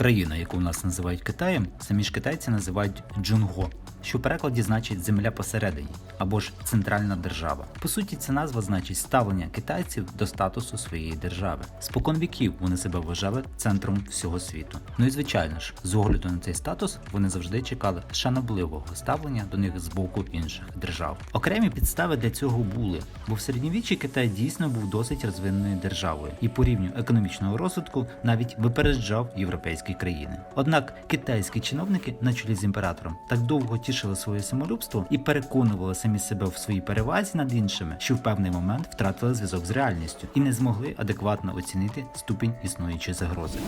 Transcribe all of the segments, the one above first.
Країна, яку у нас називають Китаєм, самі ж китайці називають Джунго, що в перекладі значить земля посередині або ж центральна держава. По суті, ця назва значить ставлення китайців до статусу своєї держави. Спокон віків вони себе вважали центром всього світу. Ну і звичайно ж, з огляду на цей статус вони завжди чекали шанобливого ставлення до них з боку інших держав. Окремі підстави для цього були, бо в середньовіччі Китай дійсно був досить розвиненою державою і по рівню економічного розвитку навіть випереджав європейські країни. Однак китайські чиновники на чолі з імператором так довго тішили своє самолюбство і переконували самі себе в своїй перевазі над іншими, що в певний момент втратили зв'язок з реальністю і не змогли адекватно оцінити ступінь існуючої загрози.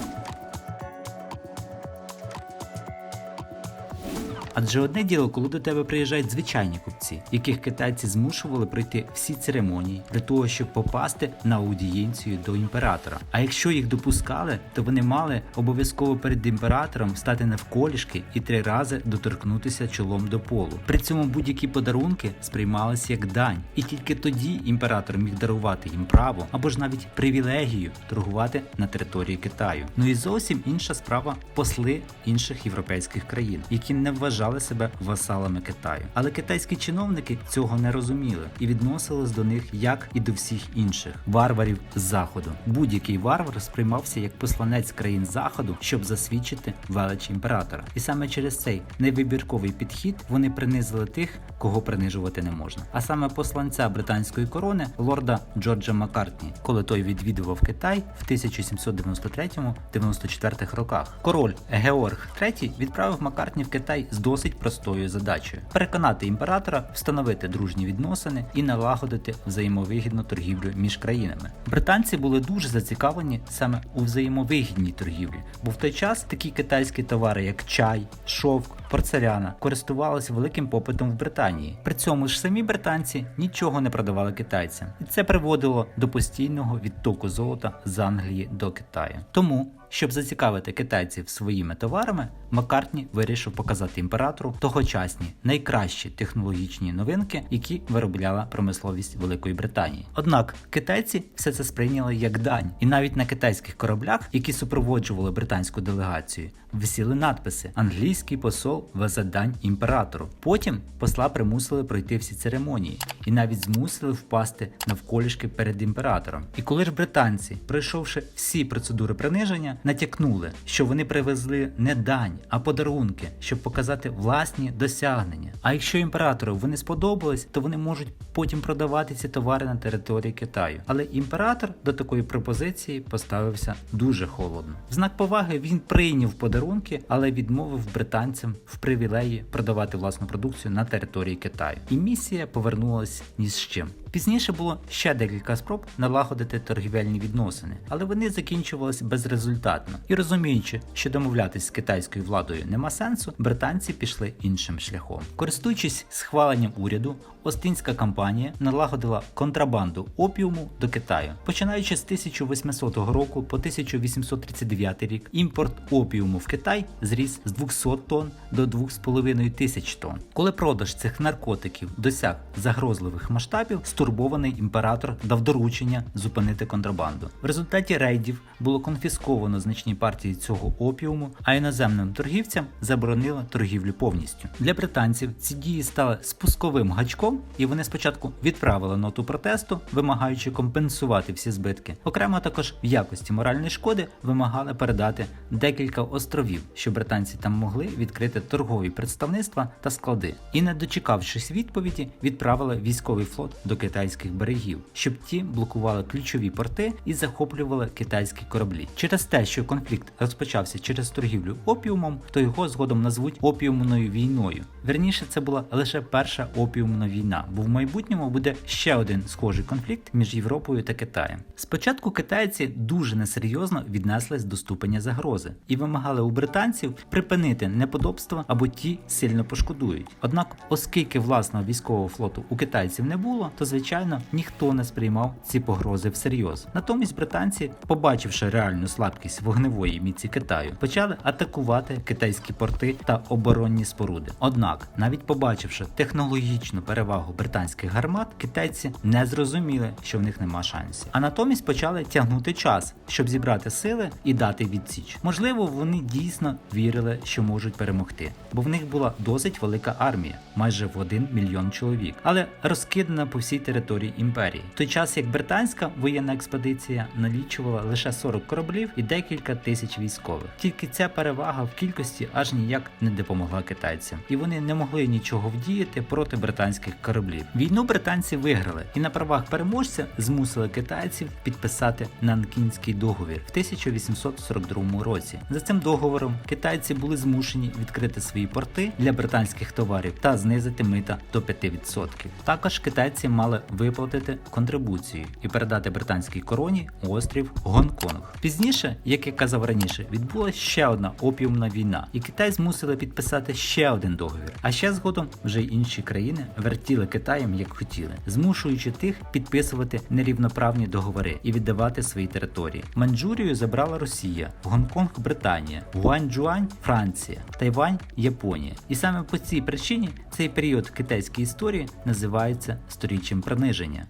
Адже одне діло, коли до тебе приїжджають звичайні купці, яких китайці змушували пройти всі церемонії для того, щоб попасти на аудієнцію до імператора. А якщо їх допускали, то вони мали обов'язково перед імператором стати навколішки і три рази доторкнутися чолом до полу. При цьому будь-які подарунки сприймалися як дань, і тільки тоді імператор міг дарувати їм право або ж навіть привілегію торгувати на території Китаю. Ну і зовсім інша справа посли інших європейських країн, які не вважали себе васалами Китаю. Але китайські чиновники цього не розуміли і відносились до них як і до всіх інших варварів заходу. Будь-який варвар сприймався як посланець країн заходу, щоб засвідчити велич імператора. І саме через цей невибірковий підхід вони принизили тих, кого принижувати не можна. А саме посланця британської корони лорда Джорджа Маккартні, коли той відвідував Китай в 1793-94 роках. Король Георг III відправив Маккартні в Китай з досить простою задачею: переконати імператора встановити дружні відносини і налагодити взаємовигідну торгівлю між країнами. Британці були дуже зацікавлені саме у взаємовигідній торгівлі, бо в той час такі китайські товари, як чай, шовк, порцеляна, користувалися великим попитом в Британії. При цьому ж самі британці нічого не продавали китайцям, і це приводило до постійного відтоку золота з Англії до Китаю. Тому щоб зацікавити китайців своїми товарами, Маккартні вирішив показати імператору тогочасні найкращі технологічні новинки, які виробляла промисловість Великої Британії. Однак китайці все це сприйняли як дань, і навіть на китайських кораблях, які супроводжували британську делегацію, висіли надписи Англійський посол везе дань імператору. Потім посла примусили пройти всі церемонії і навіть змусили впасти навколішки перед імператором. І коли ж британці, пройшовши всі процедури приниження, натякнули, що вони привезли не дань, а подарунки, щоб показати власні досягнення. А якщо імператору вони сподобались, то вони можуть потім продавати ці товари на території Китаю. Але імператор до такої пропозиції поставився дуже холодно. В знак поваги він прийняв подарунки, але відмовив британцям в привілеї продавати власну продукцію на території Китаю. І місія повернулась ні з чим. Пізніше було ще декілька спроб налагодити торгівельні відносини, але вони закінчувалися безрезультатно. І розуміючи, що домовлятись з китайською владою нема сенсу, британці пішли іншим шляхом. Користуючись схваленням уряду, Остинська компанія налагодила контрабанду опіуму до Китаю. Починаючи з 1800 року по 1839 рік, імпорт опіуму в Китай зріс з 200 тонн до 2,5 тисяч тонн. Коли продаж цих наркотиків досяг загрозливих масштабів, стурбований імператор дав доручення зупинити контрабанду. В результаті рейдів було конфісковано значні партії цього опіуму, а іноземним торгівцям заборонили торгівлю повністю. Для британців ці дії стали спусковим гачком, і вони спочатку відправили ноту протесту, вимагаючи компенсувати всі збитки. Окремо також в якості моральної шкоди вимагали передати декілька островів, щоб британці там могли відкрити торгові представництва та склади. І не дочекавшись відповіді, відправили військовий флот до китайських берегів, щоб ті блокували ключові порти і захоплювали китайські кораблі. Через те, що конфлікт розпочався через торгівлю опіумом, то його згодом назвуть опіумною війною. Верніше, це була лише перша опіумна війна, бо в майбутньому буде ще один схожий конфлікт між Європою та Китаєм. Спочатку китайці дуже несерйозно віднеслись до ступеня загрози і вимагали у британців припинити неподобства або ті сильно пошкодують. Однак, оскільки власного військового флоту у китайців не було, то звичайно ніхто не сприймав ці погрози всерйоз. Натомість британці, побачивши реальну слабкість вогневої міці Китаю, почали атакувати китайські порти та оборонні споруди. Однак, навіть побачивши технологічну перевагу перевагу британських гармат, китайці не зрозуміли, що в них нема шансів. А натомість почали тягнути час, щоб зібрати сили і дати відсіч. Можливо, вони дійсно вірили, що можуть перемогти, бо в них була досить велика армія, майже в 1 мільйон чоловік, але розкидана по всій території імперії. В той час як британська воєнна експедиція налічувала лише 40 кораблів і декілька тисяч військових. Тільки ця перевага в кількості аж ніяк не допомогла китайцям, і вони не могли нічого вдіяти проти британських кораблів. Війну британці виграли і на правах переможця змусили китайців підписати Нанкінський договір в 1842 році. За цим договором китайці були змушені відкрити свої порти для британських товарів та знизити мита до 5%. Також китайці мали виплатити контрибуцію і передати британській короні острів Гонконг. Пізніше, як я казав раніше, відбулася ще одна опіумна війна, і Китай змусили підписати ще один договір. А ще згодом вже й інші країни вертіли Китаєм як хотіли, змушуючи тих підписувати нерівноправні договори і віддавати свої території. Маньчжурію забрала Росія, Гонконг Британія, Гуанчжуань Франція, Тайвань Японія. І саме по цій причині цей період китайської історії називається сторіччям приниження.